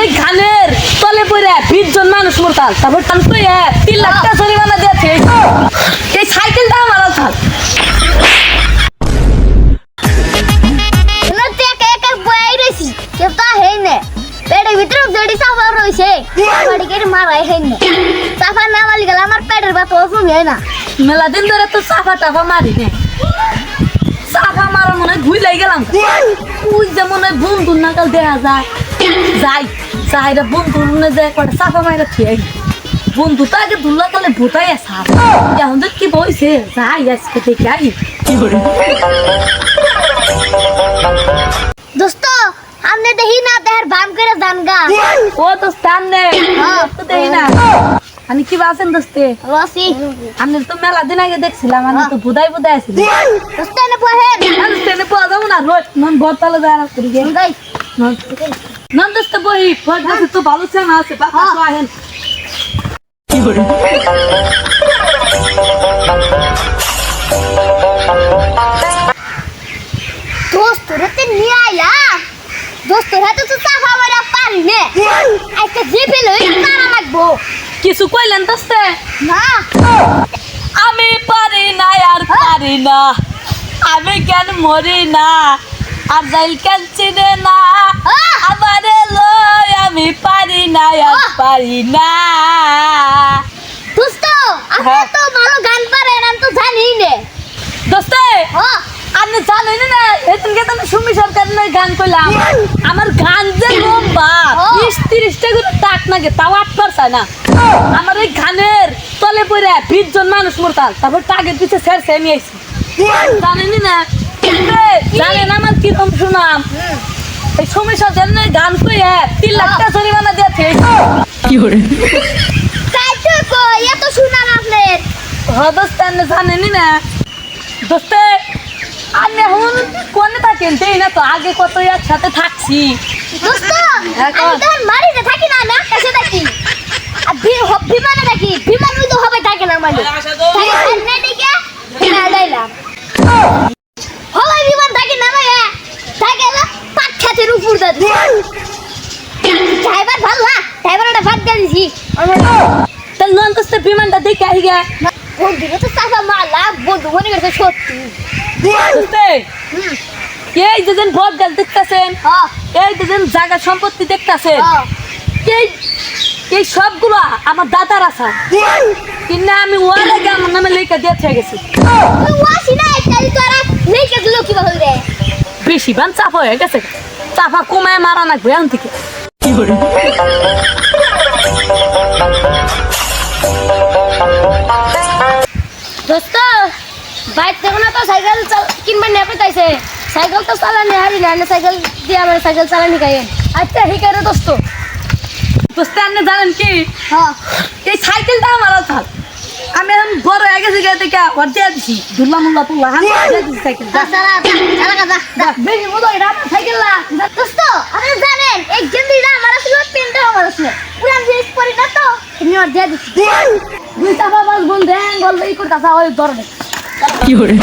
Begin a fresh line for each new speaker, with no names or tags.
ওই গানের তলে পড়ে বিশ জন মানুষ মরতাল। তারপর টান তো তিন লাখ টাকা জরিমানা দিয়েছে। এই সাইকেলটা আমার
না। মালি
দিন ধরে তো সাফা টাফা মারি নে। সাফা মারা মনে হয় ঘুই গেলাম। ওই যে মনে হয় বন্ধুর নাকাল দেখা যায়। যাই। যাই রে বন্ধুর মনে যায় কটা সাফা মাইরা খেয়ে বন্ধু তো আগে দুল্লা কালে ভূতাই আসা এখন তো কি বইছে যাই আজকে দেখে আই
দোস্ত আমনে দেখি না দেহের বাম করে জানগা
ও তো স্থান নেই
হ্যাঁ।
তো দেখি না আমি কি বাসেন দোস্তে
রসি
আমি তো মেলা দিন আগে দেখছিলাম আমি তো বুধাই বুধাই আসছিল
দোস্ত এনে পহেন
আমি ট্রেনে পাওয়া যাব না রোজ নন বরতালে যায় না করি গে
গাই
নন দোস্তে বহি ফট গেছে তো ভালো চানা আছে বাবা তো আহেন।
দোস্ত রেতে নিয়ে আইলা? দোস্ত হাতে তো সাফা মারা পারি নে। একটা জিপে লই তারা লাগবো।
কিছু কইলেন দোস্তে?
না।
আমি পারি না আর পারি না। আমি কেন মরি না? আর যাইল কেন চিনে না! আবার লই আমি পারি না আর! পারি না।
দোস্ত আপনি
হ্যাঁ।
তো ভালো গান পারেন আমি তো জানি নে।
দোস্তে আপনি জানেন না এদিন কে তুমি সুমি সরকারের গান করলাম। আমার গান যে লম্বা
ও।
বিশ তিরিশটা করে তাক নাগে তাও আট পারছে না। আমার এই গানের তলে পড়ে বিশ জন মানুষ মরতাল তারপর টাকের পিছে ছেড়ে নিয়ে আইছি। জানেনি না? জানেন আমার এই সুমি সরকারের গান কইয়ে তিন লাখ টাকা জরিমানা দিয়েছে।
তাই তো কই? এত শুনান আপনার
হ্যাঁ দোস্তে আপনি জানেনি না দোস্তে আপনি এখন কোনে থাকেন? তাই না তো আগে কত একসাথে থাকছি।
দোস্ত
হ্যাঁ,
আমি তো মারিতে থাকি না আমি আকাশে থাকি আর বি- হ- বিমানে থাকি বিমান উইতো হবে থাকে না মানে তাই সামনে দিকে না যাইলাম হলাই বিমান থাকি না মানে থাকে না পাট খাতের উপর দাদি ড্রাইভার ভালো না ড্রাইভারটা ভাত দিয়ে দিছি
তাহলে নন দোস্তে বিমানটা দেখে আই গে।
বন্ধুরা তো চাপা মারলা বন্ধু মনে করছে সত্যি।
দোস্তে এই যে যেন ভোট গাছ দেখতেছেন এই যে যেন জায়গা সম্পত্তি দেখতেছেন এই এই সবগুলো আমার দাদার আশা কিন্তু আমি ওর আগে আমার নামে লেখা দিয়ে থেকে গেছি। বেশি বান চাপা হয়ে গেছে। চাপা কমায় মারা না এখন থেকে।
দোস্ত বাইক থেকে না তো সাইকেল চাল- কিনবে নেপে তাইছে সাইকেল তো চালানি হারি না সাইকেল দিয়ে আমার সাইকেল চালানি খাই
আচ্ছা ঠিক আছে দোস্ত। দোস্তে আপনি জানেন কি?
হ্যাঁ।
এই সাইকেলটা আমার থাক আমি এখন বড় হয়ে গেছি গিয়ে দেখে ওর দিয়ে দিছি। দুল্লা মুল্লা হান দিয়ে দিছি সাইকেল। বেশি মতো এটা আমার সাইকেল না।
দোস্ত আপনি জানেন এই গেন্দিটা আমার আসলে পেনটা আমার আসলে পুরান জিনিস পরি না তো? তুমি ওর দিয়ে
দুই চাপা বাস হ্যাঁ ই করতে ওই ধরনের। 有人。